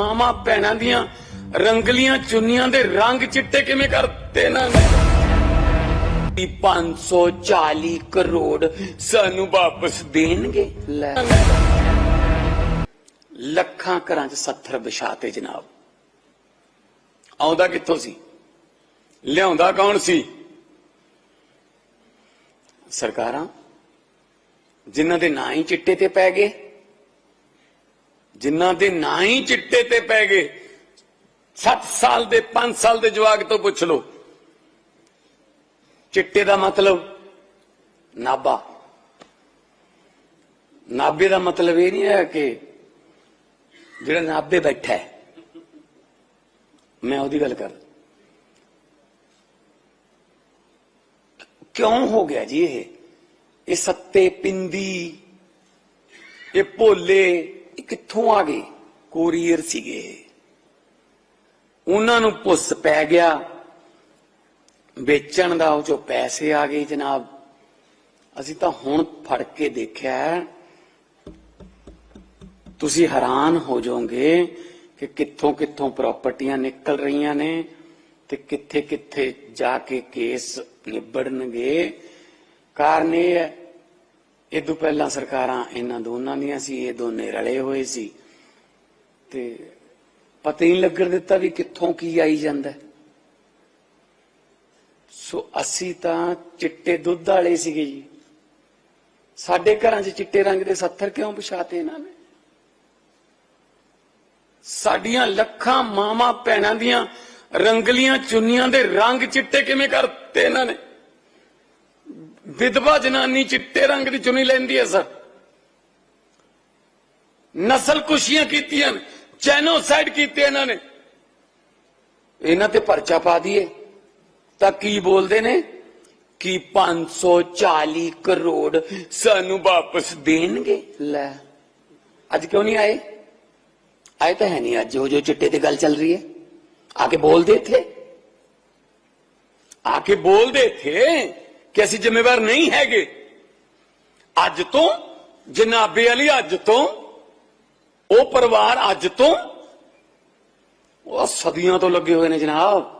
ਮਾਮਾ ਭੈਣਾਂ ਦੀਆਂ ਰੰਗਲੀਆਂ ਚੁੰਨੀਆਂ ਦੇ ਰੰਗ ਚਿੱਟੇ ਕਿਵੇਂ ਕਰਤੇ ਇਹਨਾਂ ਨੇ? 540 ਕਰੋੜ ਸਾਨੂੰ ਵਾਪਸ ਦੇਣਗੇ। ਲੈ। ਲੱਖਾਂ ਘਰਾਂ 'ਚ 70 ਵਿਛਾਤੇ ਜਨਾਬ। ਆਉਂਦਾ ਕਿੱਥੋਂ ਸੀ? ਲਿਆਉਂਦਾ ਕੌਣ ਸੀ? ਸਰਕਾਰਾਂ ਜਿਨ੍ਹਾਂ ਦੇ ਨਾਂ ਹੀ ਚਿੱਟੇ ਤੇ ਪੈ ਗਏ। ਜਿਨ੍ਹਾਂ ਦੇ ਨਾਂ ਹੀ ਚਿੱਟੇ ਤੇ ਪੈ ਗਏ। 7 ਸਾਲ ਦੇ 5 ਸਾਲ ਦੇ ਜਵਾਕ ਤੋਂ ਪੁੱਛ ਲਓ। ਚਿੱਟੇ ਦਾ ਮਤਲਬ ਨਾਬਾ। ਨਾਬੇ ਦਾ ਮਤਲਬ ਇਹ ਨਹੀਂ ਹੈ ਕਿ ਜਿਹੜਾ ਨਾਬੇ ਬੈਠਾ ਹੈ। ਮੈਂ ਉਹਦੀ ਗੱਲ ਕਰ ਕਿਉਂ ਹੋ ਗਿਆ ਜੀ ਇਹ? ਇਹ ਸੱਤੇ ਪਿੰਦੀ, ਇਹ ਭੋਲੇ ਕਿੱਥੋਂ ਆ ਗਏ? ਕੋਰੀਅਰ ਸੀਗੇ। ਉਹਨਾਂ ਨੂੰ ਪੁੱਸ ਪੈ ਗਿਆ। ਵੇਚਣ ਦਾ ਉਹ ਜੋ ਪੈਸੇ ਆ ਗਏ ਜਨਾਬ। ਅਸੀਂ ਤਾਂ ਹੁਣ ਫੜ ਕੇ ਦੇਖਿਆ ਤੁਸੀਂ ਹੈਰਾਨ ਹੋ ਜਾਓਗੇ ਕਿ ਕਿੱਥੋਂ ਕਿੱਥੋਂ ਪ੍ਰਾਪਰਟੀਆਂ ਨਿਕਲ ਰਹੀਆਂ ਨੇ ਤੇ ਕਿੱਥੇ ਕਿੱਥੇ ਜਾ ਕੇ ਕੇਸ ਨਿਬੜਨਗੇ। ਕਾਰਨ ਇਹ ਹੈ ਇਹ ਤੋਂ ਪਹਿਲਾਂ ਸਰਕਾਰਾਂ ਇਹਨਾਂ ਦੋਨਾਂ ਦੀਆਂ ਸੀ, ਇਹ ਦੋਨੇ ਰਲੇ ਹੋਏ ਸੀ। ਤੇ ਪਤਾ ਹੀ ਨਹੀਂ ਲੱਗਣ ਦਿੱਤਾ ਵੀ ਕਿੱਥੋਂ ਕੀ ਆਈ ਜਾਂਦਾ। ਸੋ ਅਸੀਂ ਤਾਂ ਚਿੱਟੇ ਦੁੱਧ ਵਾਲੇ ਸੀਗੇ ਜੀ। ਸਾਡੇ ਘਰਾਂ 'ਚ ਚਿੱਟੇ ਰੰਗ ਦੇ 70 ਕਿਉਂ ਪਛਾਤੇ ਇਹਨਾਂ ਨੇ? ਸਾਡੀਆਂ ਲੱਖਾਂ ਮਾਵਾਂ ਭੈਣਾਂ ਦੀਆਂ ਰੰਗਲੀਆਂ ਚੁੰਨੀਆਂ ਦੇ ਰੰਗ ਚਿੱਟੇ ਕਿਵੇਂ ਕਰਤੇ ਇਹਨਾਂ ਨੇ? ਵਿਧਵਾ ਜਨਾਨੀ ਚਿੱਟੇ ਰੰਗ ਦੀ ਚੁੰਨੀ ਲੈਂਦੀ ਹੈ ਸਰ। ਨਸਲ ਕੁਸ਼ੀਆਂ ਕੀਤੀਆਂ ਜੈਨੋਸਾਈਡ ਕੀਤੇ ਇਹਨਾਂ ਨੇ। ਇਹਨਾਂ ਤੇ ਪਰਚਾ ਪਾ ਦਈਏ। ਤਾਂ ਕੀ ਬੋਲਦੇ ਨੇ? ਕਿ 540 ਕਰੋੜ ਸਾਨੂੰ ਵਾਪਸ ਦੇਣਗੇ। ਲੈ, ਅੱਜ ਕਿਉਂ ਨਹੀਂ ਆਏ? ਆਏ ਤਾਂ ਹੈ ਨਹੀਂ ਅੱਜ, ਉਹ ਜੋ ਚਿੱਟੇ ਤੇ ਗੱਲ ਚੱਲ ਰਹੀ ਹੈ। ਆ ਕੇ ਬੋਲਦੇ ਇੱਥੇ। ਆ ਕੇ ਬੋਲਦੇ ਇੱਥੇ। ਕਿ ਅਸੀਂ ਜ਼ਿੰਮੇਵਾਰ ਨਹੀਂ ਹੈਗੇ। ਅੱਜ ਤੋਂ, ਜਨਾਬੇ ਵਾਲੀ ਅੱਜ ਤੋਂ, ਉਹ ਪਰਿਵਾਰ ਅੱਜ ਤੋਂ, ਉਹ ਸਦੀਆਂ ਤੋਂ ਲੱਗੇ ਹੋਏ ਨੇ ਜਨਾਬ।